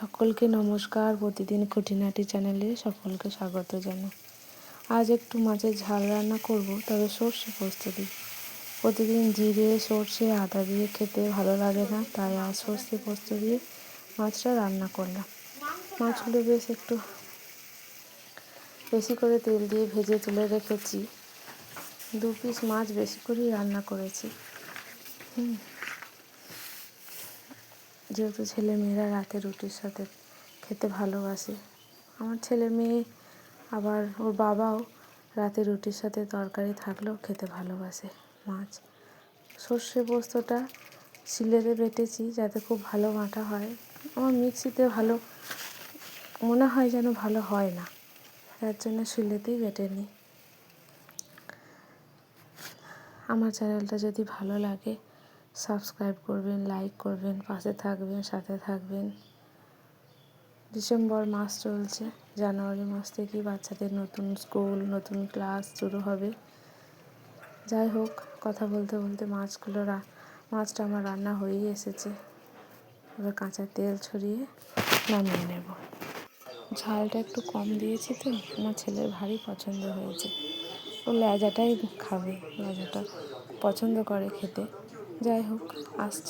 সকলকে নমস্কার। প্রতিদিন খুঁটিনাটি চ্যানেলে সকলকে স্বাগত জানাই। আজ একটু মাছের ঝাল রান্না করব, তবে সর্ষে পোস্ত দিই। প্রতিদিন জিরে, সর্ষে, আদা দিয়ে খেতে ভালো লাগে না, তাই আজ সর্ষে পোস্ত দিয়ে মাছটা রান্না করলাম। মাছগুলো বেশ একটু বেশি করে তেল দিয়ে ভেজে তুলে রেখেছি। দু পিস মাছ বেশি করেই রান্না করেছি। হুম। যেহেতু ছেলে মেয়েরা রাতে রুটির সাথে খেতে ভালোবাসে। আমার ছেলে মেয়ে, আবার ওর বাবাও রাতে রুটির সাথে তরকারি থাকলেও খেতে ভালোবাসে মাছ। সর্ষে পোস্তটা শিলেতে বেটেছি যাতে খুব ভালো বাটা হয়। আমার মিক্সিতে ভালো, মনে হয় যেন ভালো হয় না। তার জন্য শিলেতেই বেটে নিই। আমার চ্যানেলটা যদি ভালো লাগে সাবস্ক্রাইব করবেন, লাইক করবেন, পাশে থাকবেন, সাথে থাকবেন। ডিসেম্বর মাস চলছে, জানুয়ারি মাস থেকেই বাচ্চাদের নতুন স্কুল, নতুন ক্লাস শুরু হবে। যাই হোক, কথা বলতে বলতে মাছগুলো মাছটা আমার রান্না হয়েই এসেছে। এবার কাঁচা তেল ছড়িয়ে নামিয়ে নেব। ঝালটা একটু কম দিয়েছি তো, আমার ছেলের ভারী পছন্দ হয়েছে। ও লেজাটাই খাবে, লেজাটা পছন্দ করে খেতে। যাই হোক আসছে।